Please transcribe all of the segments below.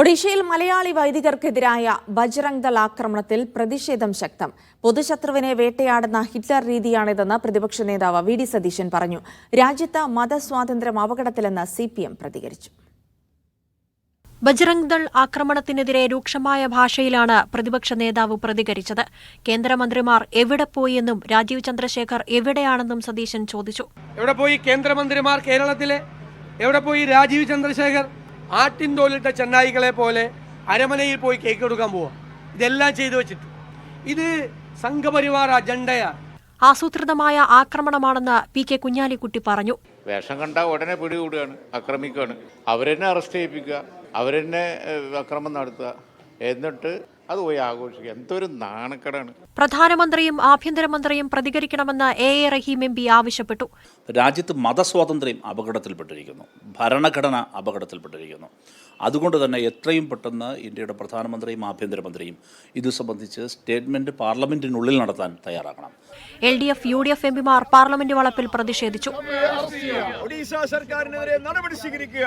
ഒഡീഷയിൽ മലയാളി വൈദികർക്കെതിരായ ബജ്രംഗ് ദൾ ആക്രമണത്തിൽ പ്രതിഷേധം ശക്തം. പൊതുശത്രുവിനെ വേട്ടയാടുന്ന ഹിറ്റ്ലർ രീതിയാണിതെന്ന് പ്രതിപക്ഷ നേതാവ് വി ഡി സതീശൻ പറഞ്ഞു. രാജ്യത്ത് മതസ്വാതന്ത്ര്യം അപകടത്തിലെന്ന് സി പി എം പ്രതികരിച്ചു. ബജ്രംഗ് ദൾ ആക്രമണത്തിനെതിരെ രൂക്ഷമായ ഭാഷയിലാണ് പ്രതിപക്ഷ നേതാവ് പ്രതികരിച്ചത്. കേന്ദ്രമന്ത്രിമാർ എവിടെ പോയെന്നും രാജീവ് ചന്ദ്രശേഖർ എവിടെയാണെന്നും സതീശൻ ചോദിച്ചു. എവിടെ പോയി കേന്ദ്രമന്ത്രിമാർ കേരളത്തിലെ? എവിടെ പോയി രാജീവ് ചന്ദ്രശേഖർ? ആട്ടിൻ തോലിട്ട ചെന്നായികളെ പോലെ അരമനയിൽ പോയി കേക്ക് കൊടുക്കാൻ പോവാ. ഇതെല്ലാം ചെയ്തു വെച്ചിട്ട്. ഇത് സംഘപരിവാർ അജണ്ടയാണ് ആസൂത്രിതമായ ആക്രമണമാണെന്ന് പി കെ കുഞ്ഞാലിക്കുട്ടി പറഞ്ഞു. വേഷം കണ്ട ഉടനെ പിടികൂടുകയാണ് ആക്രമിക്കുകയാണ്. അവരെന്നെ അറസ്റ്റ് ചെയ്യിപ്പിക്കുക അവരെന്നെ അക്രമം നടത്തുക. എന്നിട്ട് അത് പോയി ആഘോഷിക്കുക. എന്തൊരു നാണക്കേടാണ്. പ്രധാനമന്ത്രിയും ആഭ്യന്തരമന്ത്രിയും പ്രതികരിക്കണമെന്ന് A A Rahim M P ആവശ്യപ്പെട്ടു. രാജ്യത്ത് മതസ്വാതന്ത്ര്യം അപകടത്തിൽപ്പെട്ടിരിക്കുന്നു. ഭരണഘടന അപകടത്തിൽപ്പെട്ടിരിക്കുന്നു. അതുകൊണ്ട് തന്നെ എത്രയും പെട്ടെന്ന് ഇന്ത്യയുടെ പ്രധാനമന്ത്രിയും ആഭ്യന്തരമന്ത്രിയും ഇത് സംബന്ധിച്ച് സ്റ്റേറ്റ്മെന്റ് പാർലമെന്റിനുള്ളിൽ നടത്താൻ തയ്യാറാകണം. L D F U D F എംപിമാർ പാർലമെന്റ് വളപ്പിൽ പ്രതിഷേധിച്ചു. ഒഡീഷ സർക്കാരിനെതിരെ നടപടി സ്വീകരിക്കുക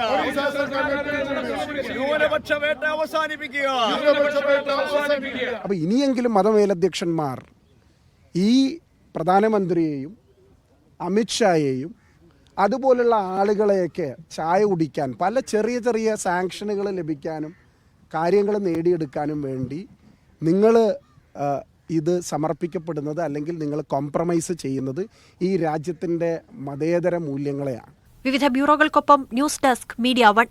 ന്യൂനപക്ഷ വേട്ട അവസാനിപ്പിക്കുക. അപ്പോൾ ഇനിയെങ്കിലും മതമേലധ്യക്ഷന്മാർ ഈ പ്രധാനമന്ത്രിയെയും അമിത്ഷായെയും അതുപോലുള്ള ആളുകളെയൊക്കെ ചായ കുടിക്കാൻ പല ചെറിയ ചെറിയ സാങ്ഷനുകൾ ലഭിക്കാനും കാര്യങ്ങൾ നേടിയെടുക്കാനും വേണ്ടി നിങ്ങൾ ഇത് സമർപ്പിക്കപ്പെടുന്നത് അല്ലെങ്കിൽ നിങ്ങൾ കോംപ്രമൈസ് ചെയ്യുന്നത് ഈ രാജ്യത്തിന്റെ മതേതര മൂല്യങ്ങളെയാണ്. വിവിധ ബ്യൂറോകൾക്കൊപ്പം ന്യൂസ് ഡെസ്ക് മീഡിയ വൺ.